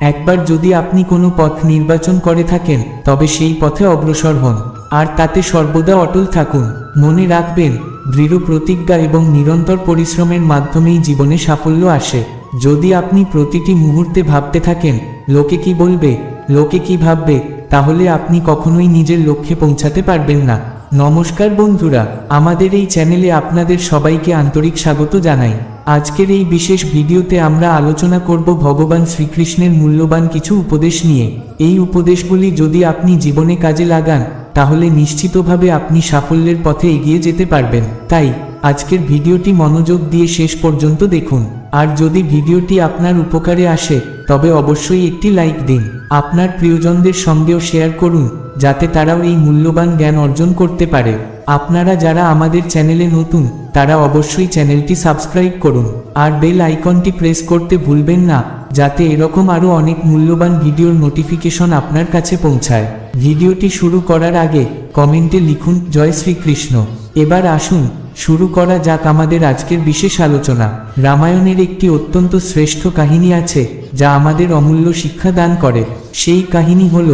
একবার যদি আপনি কোনো পথ নির্বাচন করে থাকেন, তবে সেই পথে অগ্রসর হন। আর তাতে সর্বদা অটল থাকুন। মনে রাখবেন, দৃঢ় প্রতিজ্ঞা এবং নিরন্তর পরিশ্রমের মাধ্যমেই জীবনে সাফল্য আসে। যদি আপনি প্রতিটি মুহূর্তে ভাবতে থাকেন, লোকে কি বলবে, লোকে কি ভাববে, তাহলে আপনি কখনোই নিজের লক্ষ্যে পৌঁছাতে পারবেন না। নমস্কার বন্ধুরা, আমাদের এই চ্যানেলে আপনাদের সবাইকে আন্তরিক স্বাগত জানাই। আজকের এই বিশেষ ভিডিওতে আমরা আলোচনা করব ভগবান শ্রীকৃষ্ণের মূল্যবান কিছু উপদেশ নিয়ে। এই উপদেশগুলি যদি আপনি জীবনে কাজে লাগান, তাহলে নিশ্চিতভাবে আপনি সাফল্যের পথে এগিয়ে যেতে পারবেন। তাই, আজকের ভিডিওটি মনোযোগ দিয়ে শেষ পর্যন্ত দেখুন। আর যদি ভিডিওটি আপনার উপকারে আসে, তবে অবশ্যই একটি লাইক দিন। আপনার প্রিয়জনদের সঙ্গেও শেয়ার করুন, যাতে তারাও এই মূল্যবান জ্ঞান অর্জন করতে পারে। আপনারা যারা আমাদের চ্যানেলে নতুন তারা অবশ্যই চ্যানেলটি সাবস্ক্রাইব করুন, আর বেল আইকনটি প্রেস করতে ভুলবেন না, যাতে এরকম আরও অনেক মূল্যবান ভিডিওর নোটিফিকেশন আপনার কাছে পৌঁছায়। ভিডিওটি শুরু করার আগে কমেন্টে লিখুন, জয় শ্রীকৃষ্ণ। এবার আসুন, শুরু করা যাক আমাদের আজকের বিশেষ আলোচনা। রামায়ণের একটি অত্যন্ত শ্রেষ্ঠ কাহিনী আছে, যা আমাদের অমূল্য শিক্ষা দান করে। সেই কাহিনী হল,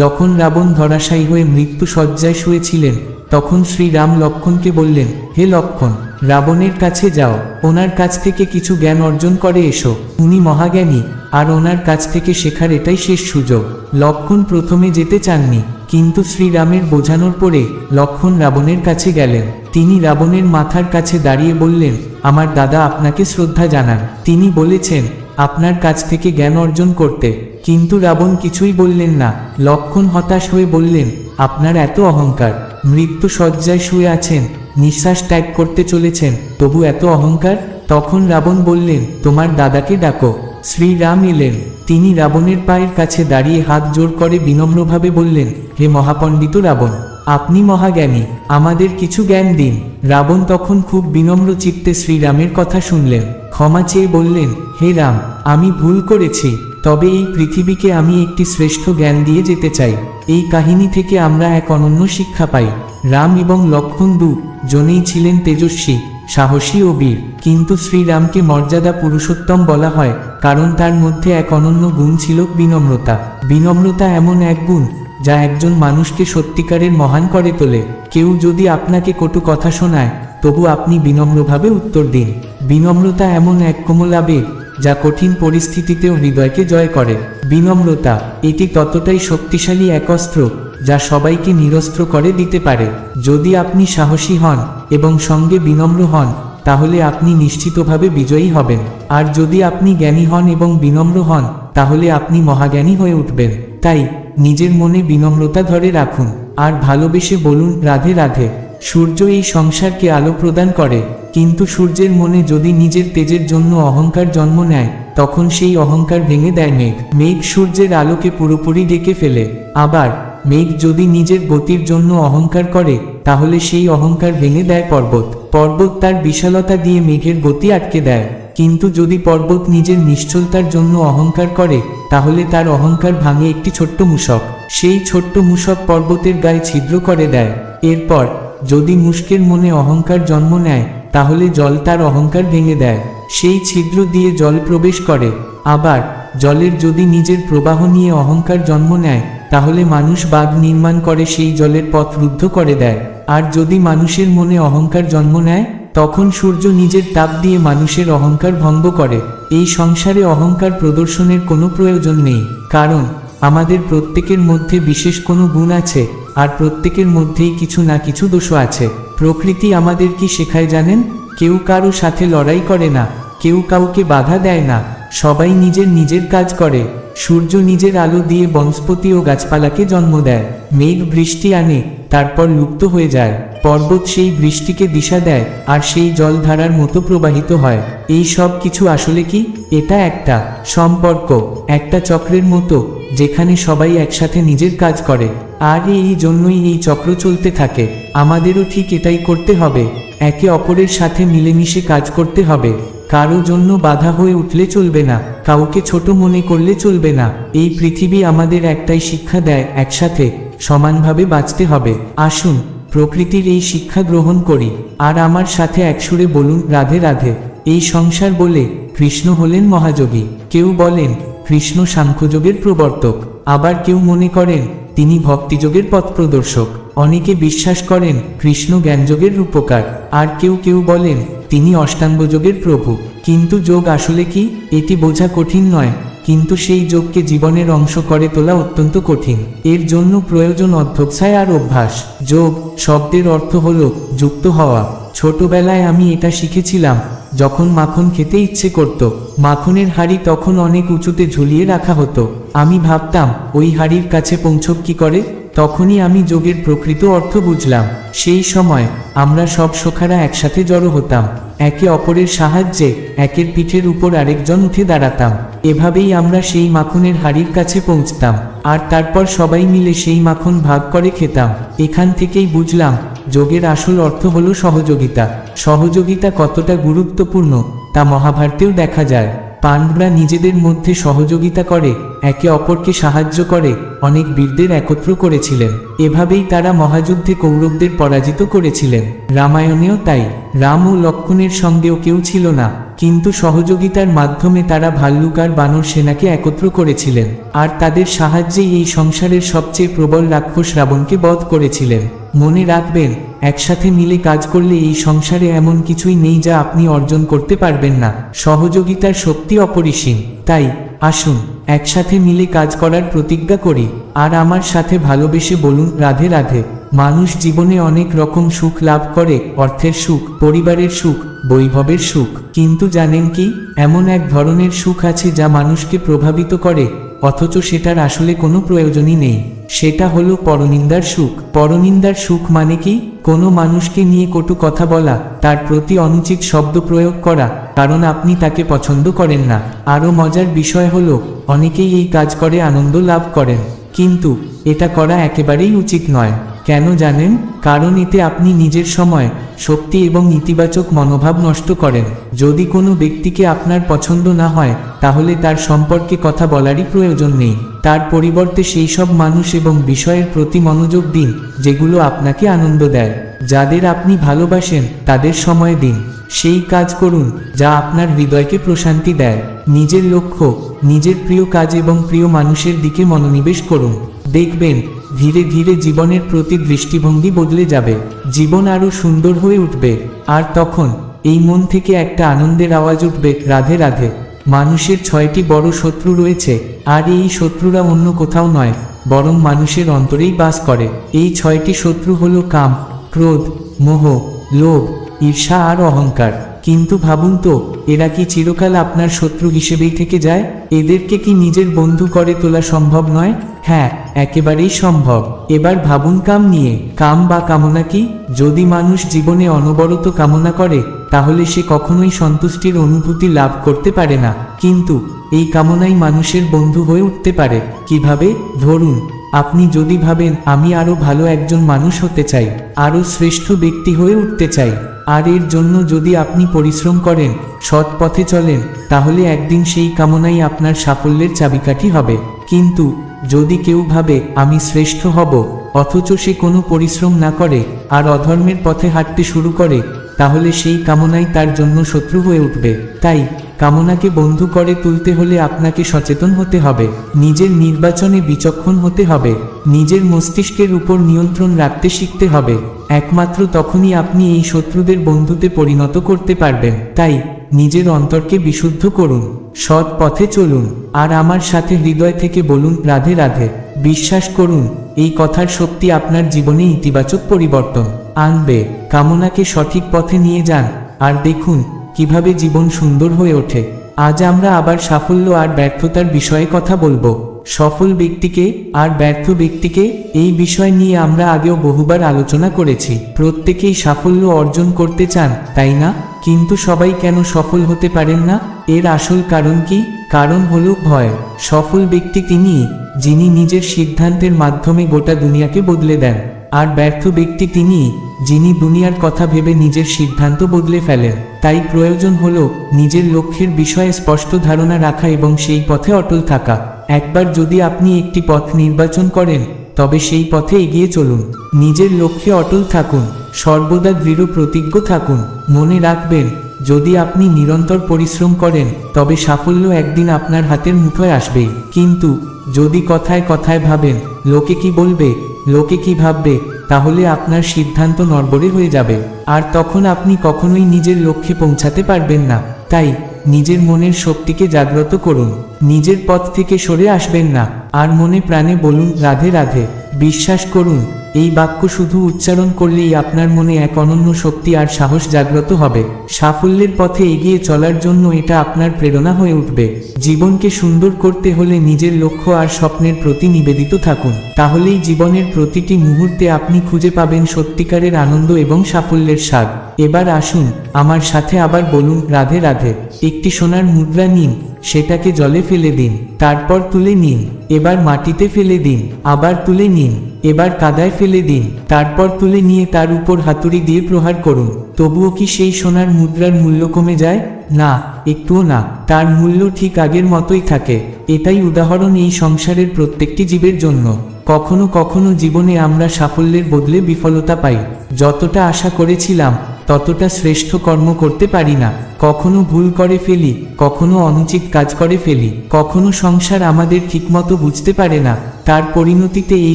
যখন রাবণ ধরাশায়ী হয়ে মৃত্যু শয্যায় শুয়েছিলেন তখন শ্রীরাম লক্ষণকে বললেন, হে লক্ষণ, রাবণের কাছে যাও, ওনার কাছ থেকে কিছু জ্ঞান অর্জন করে এসো। উনি মহাজ্ঞানী, আর ওনার কাছ থেকে শেখার এটাই শেষ সুযোগ। লক্ষণ প্রথমে যেতে চাননি, কিন্তু শ্রীরামের বোঝানোর পরে লক্ষণ রাবণের কাছে গেলেন। তিনি রাবণের মাথার কাছে দাঁড়িয়ে বললেন, আমার দাদা আপনাকে শ্রদ্ধা জানান। তিনি বলেছেন, আপনার কাছ থেকে জ্ঞান অর্জন করতে। কিন্তু রাবণ কিছুই বললেন না। লক্ষণ হতাশ হয়ে বললেন, আপনার এত অহংকার। মৃত্যু শয্যায় শুয়ে আছেন, নিঃশ্বাস ত্যাগ করতে চলেছেন, তবু এত অহংকার? তখন রাবণ বললেন, তোমার দাদাকে ডাকো। শ্রীরাম এলেন। তিনি রাবণের পায়ের কাছে দাঁড়িয়ে হাত জোর করে বিনম্রভাবে বললেন, হে মহাপণ্ডিত রাবণ, আপনি মহাজ্ঞানী, আমাদের কিছু জ্ঞান দিন। রাবণ তখন খুব বিনম্র চিত্তে শ্রীরামের কথা শুনলেন। ক্ষমা চেয়ে বললেন, হে রাম, আমি ভুল করেছি। তবে এই পৃথিবীকে আমি একটি শ্রেষ্ঠ জ্ঞান দিয়ে যেতে চাই। এই কাহিনী থেকে আমরা এক অনন্য শিক্ষা পাই। রাম এবং লক্ষণ দু জনেই ছিলেন তেজস্বী, সাহসী ও বীর। কিন্তু শ্রীরামকে মর্যাদা পুরুষোত্তম বলা হয়, কারণ তার মধ্যে এক অনন্য গুণ ছিল বিনম্রতা। বিনম্রতা এমন এক গুণ, যা একজন মানুষকে সত্যিকারের মহান করে তোলে। কেউ যদি আপনাকে কটু কথা শোনায়, তবু আপনি বিনম্রভাবে উত্তর দিন। বিনম্রতা এমন এক কোমল আবেগ যা কঠিন পরিস্থিতিতেও হৃদয়কে জয় করে। বিনম্রতা, এটি ততটাই শক্তিশালী এক অস্ত্র, যা সবাইকে নিরস্ত্র করে দিতে পারে। যদি আপনি সাহসী হন এবং সঙ্গে বিনম্র হন, তাহলে আপনি নিশ্চিতভাবে বিজয়ী হবেন। আর যদি আপনি জ্ঞানী হন এবং বিনম্র হন, তাহলে আপনি মহাজ্ঞানী হয়ে উঠবেন। তাই, নিজের মনে বিনম্রতা ধরে রাখুন। আর ভালোবেসে বলুন, রাধে রাধে। সূর্য এই সংসারকে আলো প্রদান করে, কিন্তু সূর্যের মনে যদি নিজের তেজের জন্য অহংকার জন্ম নেয়, তখন সেই অহংকার ভেঙে দেয় মেঘ। মেঘ সূর্যের আলোকে পুরোপুরি ডেকে ফেলে। আবার, মেঘ যদি নিজের গতির জন্য অহংকার করে, তাহলে সেই অহংকার ভেঙে দেয় পর্বত। পর্বত তার বিশালতা দিয়ে মেঘের গতি আটকে দেয়। কিন্তু যদি পর্বত নিজের নিশ্চলতার জন্য অহংকার করে, তাহলে তার অহংকার ভাঙে একটি ছোট্ট মূষক। সেই ছোট্ট মূষক পর্বতের গায়ে ছিদ্র করে দেয়। এরপর যদি মুষ্কের মনে অহংকার জন্ম নেয়, তাহলে জল তার অহংকার ভেঙে দেয়। সেই ছিদ্র দিয়ে জল প্রবেশ করে। আবার, জলের যদি নিজের প্রবাহ নিয়ে অহংকার জন্ম নেয়, তাহলে মানুষ বাঁধ নির্মাণ করে সেই জলের পথ রুদ্ধ করে দেয়। আর যদি মানুষের মনে অহংকার জন্ম নেয়, তখন সূর্য নিজের তাপ দিয়ে মানুষের অহংকার ভঙ্গ করে। এই সংসারে অহংকার প্রদর্শনের কোনো প্রয়োজন নেই। কারণ আমাদের প্রত্যেকের মধ্যে বিশেষ কোনো গুণ আছে, আর প্রত্যেকের মধ্যেই কিছু না কিছু দোষ আছে। প্রকৃতি আমাদের কি শেখায় জানেন? কেউ কারও সাথে লড়াই করে না, কেউ কাউকে বাধা দেয় না, সবাই নিজের নিজের কাজ করে। সূর্য নিজের আলো দিয়ে বনস্পতি ও গাছপালাকে জন্ম দেয়, মেঘ বৃষ্টি আনে, তারপর লুপ্ত হয়ে যায়। পর্বত সেই বৃষ্টিকে দিশা দেয় আর সেই জলধারার মতো প্রবাহিত হয়। এই সব কিছু আসলে কি? এটা একটা সম্পর্ক, একটা চক্রের মতো, যেখানে সবাই একসাথে নিজের কাজ করে। আর এই জন্যই এই চক্র চলতে থাকে। আমাদেরও ঠিক এটাই করতে হবে। একে অপরের সাথে মিলেমিশে কাজ করতে হবে। কারও জন্য বাধা হয়ে উঠলে চলবে না। কাউকে ছোট মনে করলে চলবে না। এই পৃথিবী আমাদের একটাই শিক্ষা দেয়, একসাথে সমানভাবে বাঁচতে হবে। আসুন প্রকৃতির এই শিক্ষা গ্রহণ করি, আর আমার সাথে একসুরে বলুন, রাধে রাধে। এই সংসার বলে কৃষ্ণ হলেন মহাযোগী। কেউ বলেন, কৃষ্ণ সাংখ্যযোগের প্রবর্তক। আবার কেউ মনে করেন, তিনি ভক্তিযোগের পথ প্রদর্শক। অনেকে বিশ্বাস করেন, কৃষ্ণ জ্ঞানযোগের রূপকার। আর কেউ কেউ বলেন, তিনি অষ্টাঙ্গযোগের প্রভু। কিন্তু যোগ আসলে কি? এটি বোঝা কঠিন নয়। কিন্তু সেই যোগকে জীবনের অংশ করে তোলা অত্যন্ত কঠিন। এর জন্য প্রয়োজন অধ্যক্ষায় আর অভ্যাস। যোগ শব্দের অর্থ হল যুক্ত হওয়া। ছোটবেলায় আমি এটা শিখেছিলাম, যখন মাখন খেতে ইচ্ছে করত, মাখনের হাড়ি তখন অনেক উঁচুতে ঝুলিয়ে রাখা হতো। আমি ভাবতাম, ওই হাড়ির কাছে পৌঁছব কি করে? তখনই আমি যোগের প্রকৃত অর্থ বুঝলাম। সেই সময় আমরা সব সখারা একসাথে জড়ো হতাম। একে অপরের সাহায্যে একের পিঠের উপর আরেকজন উঠে দাঁড়াতাম। এভাবেই আমরা সেই মাখনের হাড়ির কাছে পৌঁছতাম, আর তারপর সবাই মিলে সেই মাখন ভাগ করে খেতাম। এখান থেকেই বুঝলাম, যোগের আসল অর্থ হলো সহযোগিতা। সহযোগিতা কতটা গুরুত্বপূর্ণ, তা মহাভারতেও দেখা যায়। পাণ্ডবরা নিজেদের মধ্যে সহযোগিতা করে, একে অপরকে সাহায্য করে, অনেক বীরদের একত্র করেছিলেন। এভাবেই তারা মহাযুদ্ধে কৌরবদের পরাজিত করেছিলেন। রামায়ণেও তাই, রাম ও লক্ষণের সঙ্গেও কেউ ছিল না। কিন্তু সহযোগিতার মাধ্যমে তারা ভাল্লুক আর বানর সেনাকে একত্র করেছিলেন, আর তাদের সাহায্যেই এই সংসারের সবচেয়ে প্রবল রাক্ষস রাবণকে বধ করেছিলেন। মনে রাখবেন, একসাথে মিলে কাজ করলে এই সংসারে এমন কিছুই নেই যা আপনি অর্জন করতে পারবেন না। সহযোগিতার শক্তি অপরিসীম, তাই আসুন, একসাথে মিলে কাজ করার প্রতিজ্ঞা করি। আর আমার সাথে ভালোবেসে বলুন, রাধে রাধে। মানুষ জীবনে অনেক রকম সুখ লাভ করে, অর্থের সুখ, পরিবারের সুখ, বৈভবের সুখ। কিন্তু জানেন কি, এমন এক ধরনের সুখ আছে যা মানুষকে প্রভাবিত করে, অথচ সেটার আসলে কোনো প্রয়োজনই নেই। সেটা হলো পরনিন্দার সুখ। পরনিন্দার সুখ মানে কি? কোনো মানুষকে নিয়ে কটু কথা বলা, তার প্রতি অনুচিত শব্দ প্রয়োগ করা কারণ আপনি তাকে পছন্দ করেন না। আরও মজার বিষয় হলো, অনেকেই এই কাজ করে, আনন্দ লাভ করেন। কিন্তু, এটা করা একেবারেই উচিত নয়। কেন জানেন? কারণ এতে আপনি নিজের সময়, শক্তি এবং ইতিবাচক মনোভাব নষ্ট করেন। যদি কোনো ব্যক্তিকে আপনার পছন্দ না হয়, তাহলে তার সম্পর্কে কথা বলারই প্রয়োজন নেই। তার পরিবর্তে সেই সব মানুষ এবং বিষয়ের প্রতি মনোযোগ দিন, যেগুলো আপনাকে আনন্দ দেয়। যাদের আপনি ভালোবাসেন, তাদের সময় দিন। সেই কাজ করুন, যা আপনার হৃদয়কে প্রশান্তি দেয়। নিজের লক্ষ্য, নিজের প্রিয় কাজ এবং প্রিয় মানুষের দিকে মনোনিবেশ করুন। দেখবেন, ধীরে ধীরে জীবনের প্রতি দৃষ্টিভঙ্গি বদলে যাবে। জীবন আরও সুন্দর হয়ে উঠবে। আর তখন, এই মন থেকে একটা আনন্দের আওয়াজ উঠবে, রাধে রাধে। মানুষের ছয়টি বড় শত্রু রয়েছে, আর এই শত্রুরা অন্য কোথাও নয়, বরং মানুষের অন্তরেই বাস করে। এই ছয়টি শত্রু হলো কাম, ক্রোধ, মোহ, লোভ ঈর্ষা আর অহংকার। কিন্তু ভাবুন তো, এরা কি চিরকাল আপনার শত্রু হিসেবেই থেকে যায়? এদেরকে কি নিজের বন্ধু করে তোলা সম্ভব নয়? হ্যাঁ একেবারেই সম্ভব। এবার ভাবুন কাম নিয়ে। কাম বা কামনা কি? যদি মানুষ জীবনে অনবরত কামনা করে, তাহলে সে কখনোই সন্তুষ্টির অনুভূতি লাভ করতে পারে না। কিন্তু, এই কামনাই মানুষের বন্ধু হয়ে উঠতে পারে। কীভাবে? ধরুন আপনি যদি ভাবেন, আমি আরও ভালো একজন মানুষ হতে চাই আরও শ্রেষ্ঠ ব্যক্তি হয়ে উঠতে চাই, আর এর জন্য যদি আপনি পরিশ্রম করেন, সৎ পথে চলেন, তাহলে একদিন সেই কামনাই আপনার সাফল্যের চাবিকাঠি হবে। কিন্তু, যদি কেউ ভাবে, আমি শ্রেষ্ঠ হব, অথচ সে কোনো পরিশ্রম না করে, আর অধর্মের পথে হাঁটতে শুরু করে, তাহলে সেই কামনাই তার জন্য শত্রু হয়ে উঠবে। তাই কামনাকে বন্ধু করে তুলতে হলে আপনাকে সচেতন হতে হবে। নিজের নির্বাচনে বিচক্ষণ হতে হবে। নিজের মস্তিষ্কের উপর নিয়ন্ত্রণ রাখতে শিখতে হবে। একমাত্র তখনই আপনি এই শত্রুদের বন্ধুতে পরিণত করতে পারবেন। তাই, নিজের অন্তরকে বিশুদ্ধ করুন। সৎ পথে চলুন। আর আমার সাথে হৃদয় থেকে বলুন, রাধে রাধে। বিশ্বাস করুন, এই কথার শক্তি আপনার জীবনে ইতিবাচক পরিবর্তন আনবে। কামনাকে সঠিক পথে নিয়ে যান। আর দেখুন কীভাবে জীবন সুন্দর হয়ে ওঠে। আজ আমরা আবার সাফল্য আর ব্যর্থতার বিষয়ে কথা বলব। সফল ব্যক্তিকে আর ব্যর্থ ব্যক্তিকে এই বিষয় নিয়ে আমরা আগেও বহুবার আলোচনা করেছি। প্রত্যেকেই সাফল্য অর্জন করতে চান, তাই না? কিন্তু সবাই কেন সফল হতে পারেন না? এর আসল কারণ কি? কারণ হল ভয়। সফল ব্যক্তি তিনি, যিনি নিজের সিদ্ধান্তের মাধ্যমে গোটা দুনিয়াকে বদলে দেন। আর ব্যর্থ ব্যক্তি তিনি, যিনি দুনিয়ার কথা ভেবে নিজের সিদ্ধান্ত বদলে ফেলেন। তাই প্রয়োজন হল নিজের লক্ষ্যের বিষয়ে স্পষ্ট ধারণা রাখা এবং সেই পথে অটল থাকা। একবার যদি আপনি একটি পথ নির্বাচন করেন, তবে সেই পথে এগিয়ে চলুন। নিজের লক্ষ্যে অটল থাকুন, সর্বদা দৃঢ় প্রতিজ্ঞ থাকুন। মনে রাখবেন, যদি আপনি নিরন্তর পরিশ্রম করেন, তবে সাফল্য একদিন আপনার হাতের মুঠোয় আসবেই কিন্তু যদি কথায় কথায় ভাবেন, লোকে কি বলবে? লোকে কি ভাববে? তাহলে আপনার সিদ্ধান্ত নরবরে হয়ে যাবে। আর তখন আপনি কখনোই নিজের লক্ষ্যে পৌঁছাতে পারবেন না। তাই, নিজের মনের শক্তিকে জাগ্রত করুন। নিজের পথ থেকে সরে আসবেন না। আর মনে প্রাণে বলুন, রাধে রাধে। বিশ্বাস করুন এই বাক্য শুধু উচ্চারণ করলেই আপনার মনে এক অনন্য শক্তি আর সাহস জাগ্রত হবে। সাফল্যের পথে এগিয়ে চলার জন্য এটা আপনার প্রেরণা হয়ে উঠবে। জীবনকে সুন্দর করতে হলে নিজের লক্ষ্য আর স্বপ্নের প্রতি নিবেদিত থাকুন। তাহলেই জীবনের প্রতিটি মুহূর্তে আপনি খুঁজে পাবেন সত্যিকারের আনন্দ এবং সাফল্যের স্বাদ। এবার আসুন, আমার সাথে আবার বলুন, রাধে রাধে। একটি সোনার মুদ্রা নিন, সেটাকে জলে ফেলে দিন, তারপর তুলে নিন, এবার মাটিতে ফেলে দিন, আবার তুলে নিন, এবার কাদায় দিন, তারপর তুলে নিয়ে তার উপর হাতুড়ি দিয়ে প্রহার করুন। তবুও কি সেই সোনার মুদ্রার মূল্য কমে যায়? না, একটুও না, তার মূল্য ঠিক আগের মতোই থাকে। এটাই উদাহরণ এই সংসারের প্রত্যেকটি জীবের জন্য। কখনো কখনো জীবনে আমরা সাফল্যের বদলে বিফলতা পাই। যতটা আশা করেছিলাম ততটা শ্রেষ্ঠ কর্ম করতে পারি না। কখনো ভুল করে ফেলি, কখনো অনুচিত কাজ করে ফেলি, কখনো সংসার আমাদের ঠিকমতো বুঝতে পারে না, তার পরিণতিতে এই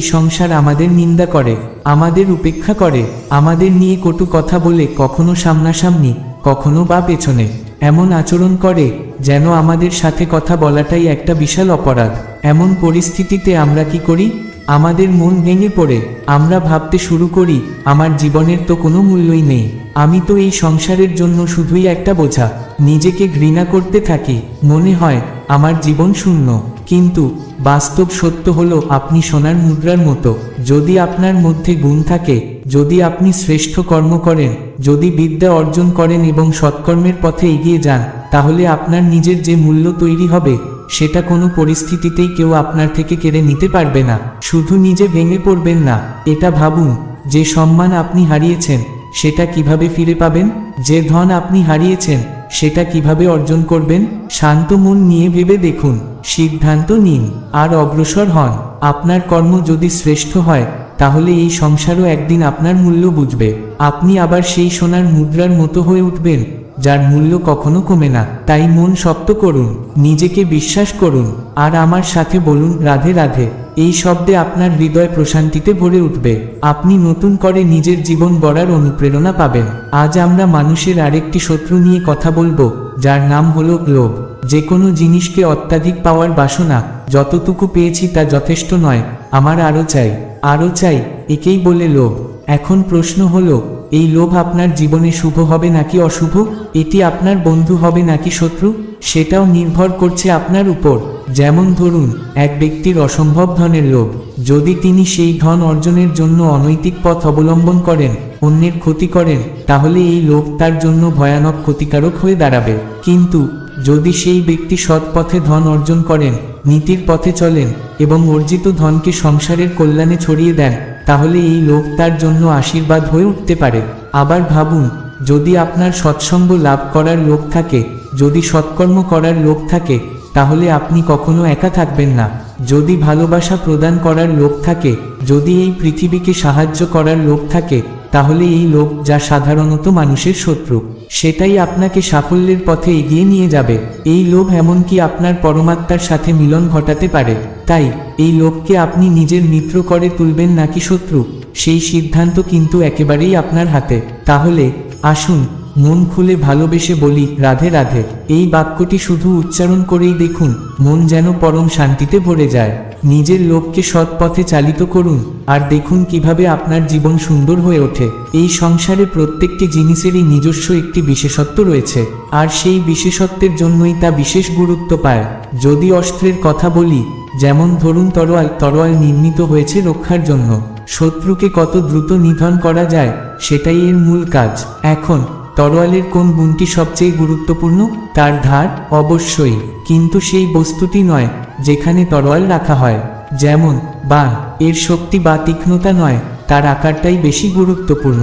সংসার আমাদের নিন্দা করে, আমাদের উপেক্ষা করে, আমাদের নিয়ে কটু কথা বলে কখনো সামনাসামনি, কখনো বা পেছনে, এমন আচরণ করে, যেন আমাদের সাথে কথা বলাটাই একটা বিশাল অপরাধ। এমন পরিস্থিতিতে আমরা কি করি? আমাদের মন ভেঙে পড়ে, আমরা ভাবতে শুরু করি, আমার জীবনের তো কোনো মূল্যই নেই। আমি তো এই সংসারের জন্য শুধুই একটা বোঝা, নিজেকে ঘৃণা করতে থাকি, মনে হয়, আমার জীবন শূন্য। কিন্তু, বাস্তব সত্য হলো আপনি সোনার মুদ্রার মতো। যদি আপনার মধ্যে গুণ থাকে, যদি আপনি শ্রেষ্ঠ কর্ম করেন, যদি বিদ্যা অর্জন করেন এবং সৎকর্মের পথে এগিয়ে যান, তাহলে আপনার নিজের যে মূল্য তৈরি হবে সেটা কোনো পরিস্থিতিতেই কেউ আপনার থেকে কেড়ে নিতে পারবে না। শুধু নিজে ভেঙে পড়বেন না। এটা ভাবুন, যে সম্মান আপনি হারিয়েছেন, সেটা কীভাবে ফিরে পাবেন? যে ধন আপনি হারিয়েছেন, সেটা কীভাবে অর্জন করবেন? শান্ত মন নিয়ে ভেবে দেখুন। সিদ্ধান্ত নিন, আর অগ্রসর হন। আপনার কর্ম যদি শ্রেষ্ঠ হয়, তাহলে এই সংসারও একদিন আপনার মূল্য বুঝবে। আপনি আবার সেই সোনার মুদ্রার মতো হয়ে উঠবেন। যার মূল্য কখনো কমে না। তাই মন শক্ত করুন, নিজেকে বিশ্বাস করুন, আর আমার সাথে বলুন, রাধে রাধে, এই শব্দে আপনার হৃদয় প্রশান্তিতে ভরে উঠবে। আপনি নতুন করে নিজের জীবন গড়ার অনুপ্রেরণা পাবেন। আজ আমরা মানুষের আরেকটি শত্রু নিয়ে কথা বলব, যার নাম হলো লোভ। যে কোনো জিনিসকে অত্যাধিক পাওয়ার বাসনা, যতটুকু পেয়েছি তা যথেষ্ট নয়, আমার আরও চাই আরও চাই, একেই বলে লোভ। এখন প্রশ্ন হল, এই লোভ আপনার জীবনে শুভ হবে নাকি অশুভ? এটি আপনার বন্ধু হবে নাকি শত্রু? সেটাও নির্ভর করছে আপনার উপর। যেমন ধরুন, এক ব্যক্তির অসম্ভব ধনের লোভ। যদি তিনি সেই ধন অর্জনের জন্য অনৈতিক পথ অবলম্বন করেন, অন্যের ক্ষতি করেন, তাহলে এই লোভ তার জন্য ভয়ানক ক্ষতিকারক হয়ে দাঁড়াবে। কিন্তু, যদি সেই ব্যক্তি সৎ পথে ধন অর্জন করেন, নীতির পথে চলেন, এবং অর্জিত ধনকে সংসারের কল্যাণে ছড়িয়ে দেন তাহলে এই লোক তার জন্য আশীর্বাদ হয়ে উঠতে পারে। আবার ভাবুন, যদি আপনার সৎসঙ্গ লাভ করার লোক থাকে, যদি সৎকর্ম করার লোক থাকে, তাহলে আপনি কখনো একা থাকবেন না। যদি ভালোবাসা প্রদান করার লোক থাকে, যদি এই পৃথিবীকে সাহায্য করার লোক থাকে, তাহলে এই লোক যা সাধারণত মানুষের শত্রু। সেটাই আপনাকে সাফল্যের পথে এগিয়ে নিয়ে যাবে। এই লোভ এমনকি আপনার পরমাত্মার সাথে মিলন ঘটাতে পারে। তাই, এই লোভকে আপনি নিজের মিত্র করে তুলবেন নাকি শত্রু? সেই সিদ্ধান্ত কিন্তু একেবারেই আপনার হাতে। তাহলে, আসুন মন খুলে ভালোবেসে বলি, রাধে রাধে। এই বাক্যটি শুধু উচ্চারণ করেই দেখুন, মন যেন পরম শান্তিতে ভরে যায়। নিজের লোককে সৎ পথে চালিত করুন, আর দেখুন কীভাবে আপনার জীবন সুন্দর হয়ে ওঠে। এই সংসারে প্রত্যেকটি জিনিসেরই নিজস্ব একটি বিশেষত্ব রয়েছে, আর সেই বিশেষত্বের জন্যই তা বিশেষ গুরুত্ব পায়। যদি অস্ত্রের কথা বলি, যেমন ধরুন তরোয়াল তরোয়াল নির্মিত হয়েছে রক্ষার জন্য। শত্রুকে কত দ্রুত নিধন করা যায়, সেটাই এর মূল কাজ। এখন তরোয়ালের কোন গুণটি সবচেয়ে গুরুত্বপূর্ণ? তার ধার অবশ্যই, কিন্তু সেই বস্তুটি নয় যেখানে তরোয়াল রাখা হয়। যেমন, বান, এর শক্তি বা তীক্ষ্ণতা নয়, তার আকারটাই বেশি গুরুত্বপূর্ণ।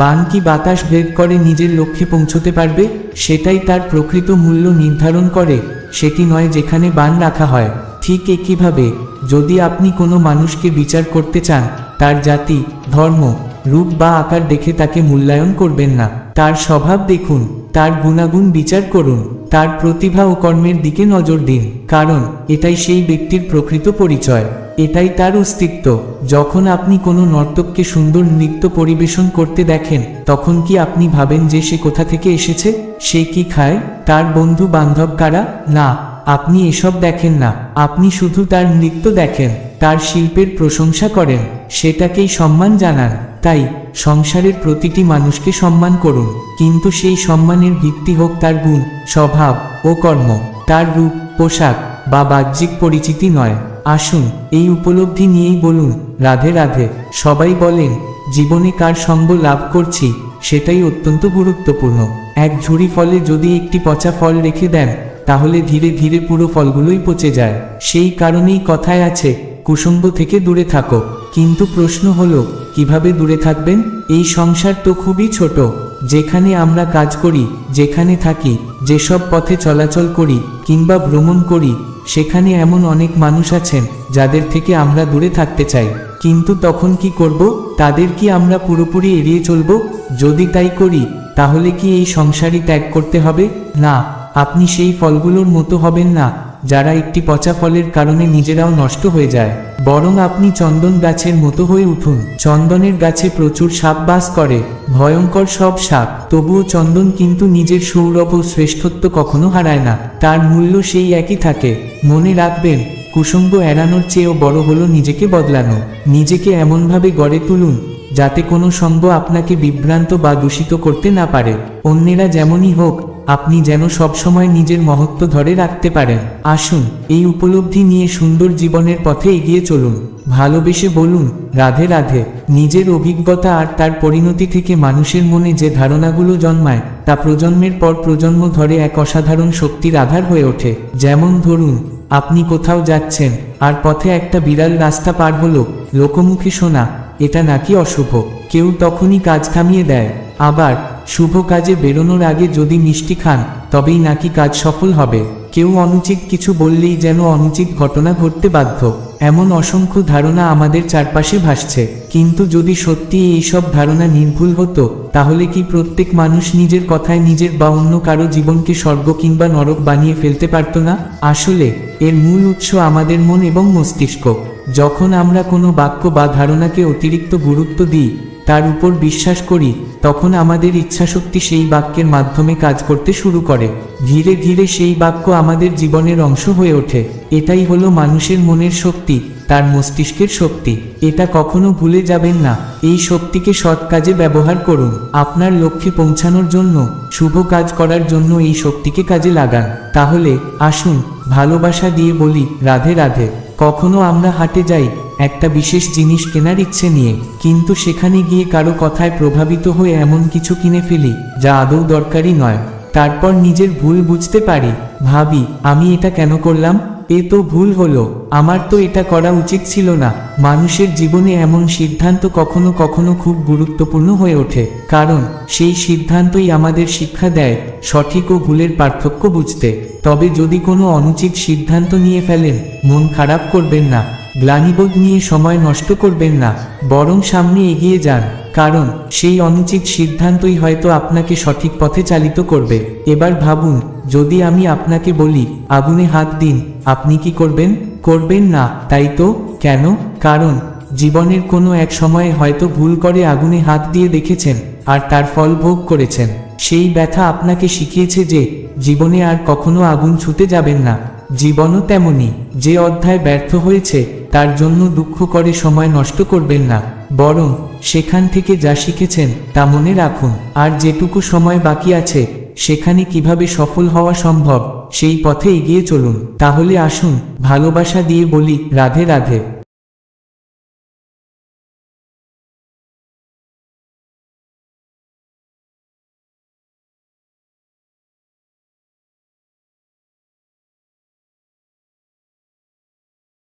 বান কি বাতাস ভেদ করে নিজের লক্ষ্যে পৌঁছতে পারবে? সেটাই তার প্রকৃত মূল্য নির্ধারণ করে, সেটি নয় যেখানে বান রাখা হয়। ঠিক একইভাবে, যদি আপনি কোনো মানুষকে বিচার করতে চান, তার জাতি, ধর্ম, রূপ বা আকার দেখে তাকে মূল্যায়ন করবেন না। তার স্বভাব দেখুন, তার গুণাগুণ বিচার করুন, তার প্রতিভা ও কর্মের দিকে নজর দিন, কারণ এটাই সেই ব্যক্তির প্রকৃত পরিচয়, এটাই তার অস্তিত্ব। যখন আপনি কোনো নর্তককে সুন্দর নৃত্য পরিবেশন করতে দেখেন, তখন কি আপনি ভাবেন যে সে কোথা থেকে এসেছে? সে কি খায়? তার বন্ধু বান্ধব কারা? না, আপনি এসব দেখেন না। আপনি শুধু তার নৃত্য দেখেন, তার শিল্পের প্রশংসা করেন, সেটাকেই সম্মান জানান। তাই সংসারের প্রতিটি মানুষকে সম্মান করুন। কিন্তু সেই সম্মানের ভিত্তি হোক তার গুণ, স্বভাব ও কর্ম, তার রূপ, পোশাক বা বাহ্যিক পরিচিতি নয়। আসুন এই উপলব্ধি নিয়েই বলুন, রাধে রাধে, সবাই বলেন, জীবনে কার সঙ্গ লাভ করছি, সেটাই অত্যন্ত গুরুত্বপূর্ণ। এক ঝুড়ি ফলে যদি একটি পচা ফল রেখে দেন, তাহলে ধীরে ধীরে পুরো ফলগুলোই পচে যায়। সেই কারণেই কথায় আছে, কুসুম্ব থেকে দূরে থাকো। কিন্তু প্রশ্ন হলো, কীভাবে দূরে থাকবেন? এই সংসার তো খুবই ছোট। যেখানে আমরা কাজ করি, যেখানে থাকি, যেসব পথে চলাচল করি কিংবা ভ্রমণ করি, সেখানে এমন অনেক মানুষ আছেন যাদের থেকে আমরা দূরে থাকতে চাই। কিন্তু তখন কি করব? তাদের কি আমরা পুরোপুরি এড়িয়ে চলব? যদি তাই করি, তাহলে কি এই সংসারই ত্যাগ করতে হবে? না, আপনি সেই ফলগুলোর মতো হবেন না। যারা একটি পচা ফলের কারণে নিজেরাও নষ্ট হয়ে যায়, বরং আপনি চন্দন গাছের মতো হয়ে উঠুন। চন্দনের গাছে প্রচুর সাপ বাস করে, ভয়ঙ্কর সব সাপ। তবুও চন্দন কিন্তু নিজের সৌরভ ও শ্রেষ্ঠত্ব কখনো হারায় না। তার মূল্য সেই একই থাকে। মনে রাখবেন, কুসুম্ব এড়ানোর চেয়েও বড় হলো নিজেকে বদলানো। নিজেকে এমনভাবে গড়ে তুলুন, যাতে কোনো সঙ্গ আপনাকে বিভ্রান্ত বা দূষিত করতে না পারে। অন্যেরা যেমনই হোক আপনি যেন সবসময় নিজের মহত্ব ধরে রাখতে পারেন। আসুন, এই উপলব্ধি নিয়ে সুন্দর জীবনের পথে এগিয়ে চলুন। ভালোবেসে বলুন, রাধে রাধে, নিজের অভিজ্ঞতা আর তার পরিণতি থেকে মানুষের মনে যে ধারণাগুলো জন্মায়, তা প্রজন্মের পর প্রজন্ম ধরে এক অসাধারণ শক্তির আধার হয়ে ওঠে। যেমন ধরুন, আপনি কোথাও যাচ্ছেন, আর পথে একটা বিড়াল রাস্তা পার হলো, লোকমুখে শোনা, এটা নাকি অশুভ, কেউ তখনই কাজ থামিয়ে দেয়। আবার শুভ কাজে বেরোনোর আগে যদি মিষ্টি খান, তবেই নাকি কাজ সফল হবে। কেউ অনুচিত কিছু বললেই যেন অনুচিত ঘটনা ঘটতে বাধ্য। এমন অসংখ্য ধারণা আমাদের চারপাশে ভাসছে। কিন্তু যদি সত্যি এইসব ধারণা নির্ভুল হতো, তাহলে কি প্রত্যেক মানুষ নিজের কথায় নিজের বা অন্য কারও জীবনকে স্বর্গ কিংবা নরক বানিয়ে ফেলতে পারত না? আসলে, এর মূল উৎস আমাদের মন এবং মস্তিষ্ক। যখন আমরা কোনো বাক্য বা ধারণাকে অতিরিক্ত গুরুত্ব দিই তার উপর বিশ্বাস করি, তখন আমাদের ইচ্ছাশক্তি সেই বাক্যের মাধ্যমে কাজ করতে শুরু করে। ধীরে ধীরে সেই বাক্য আমাদের জীবনের অংশ হয়ে ওঠে। এটাই হলো মানুষের মনের শক্তি, তার মস্তিষ্কের শক্তি। এটা কখনো ভুলে যাবেন না, এই শক্তিকে সৎ কাজে ব্যবহার করুন। আপনার লক্ষ্যে পৌঁছানোর জন্য, শুভ কাজ করার জন্য এই শক্তিকে কাজে লাগান। তাহলে, আসুন, ভালোবাসা দিয়ে বলি, রাধে রাধে। কখনো আমরা হাটে যাই, একটা বিশেষ জিনিস কেনার ইচ্ছে নিয়ে, কিন্তু সেখানে গিয়ে কারও কথায় প্রভাবিত হয়ে এমন কিছু কিনে ফেলি, যা আদৌ দরকারি নয়। তারপর নিজের ভুল বুঝতে পারি, ভাবি, আমি এটা কেন করলাম? এ তো ভুল হলো, আমার তো এটা করা উচিত ছিল না। মানুষের জীবনে এমন সিদ্ধান্ত কখনো কখনো খুব গুরুত্বপূর্ণ হয়ে ওঠে, কারণ সেই সিদ্ধান্তই আমাদের শিক্ষা দেয় সঠিক ও ভুলের পার্থক্য বুঝতে। তবে যদি কোনো অনুচিত সিদ্ধান্ত নিয়ে ফেলেন, মন খারাপ করবেন না। গ্লানিবোধ নিয়ে সময় নষ্ট করবেন না, বরং সামনে এগিয়ে যান, কারণ সেই অনুচিত সিদ্ধান্তই হয়তো আপনাকে সঠিক পথে চালিত করবে। এবার ভাবুন, যদি আমি আপনাকে বলি, আগুনে হাত দিন, আপনি কি করবেন? করবেন না, তাই তো? কেন? কারণ, জীবনের কোনো এক সময়ে হয়তো ভুল করে আগুনে হাত দিয়ে দেখেছেন, আর তার ফল ভোগ করেছেন। সেই ব্যথা আপনাকে শিখিয়েছে যে, জীবনে আর কখনো আগুন ছুতে যাবেন না। জীবনও তেমনি যে অধ্যায় ব্যর্থ হয়েছে তার জন্য দুঃখ করে সময় নষ্ট করবেন না, বরং সেখান থেকে যা শিখেছেন তা মনে রাখুন। আর যেটুকু সময় বাকি আছে, সেখানে কীভাবে সফল হওয়া সম্ভব, সেই পথে এগিয়ে চলুন। তাহলে আসুন, ভালোবাসা দিয়ে বলি, রাধে রাধে।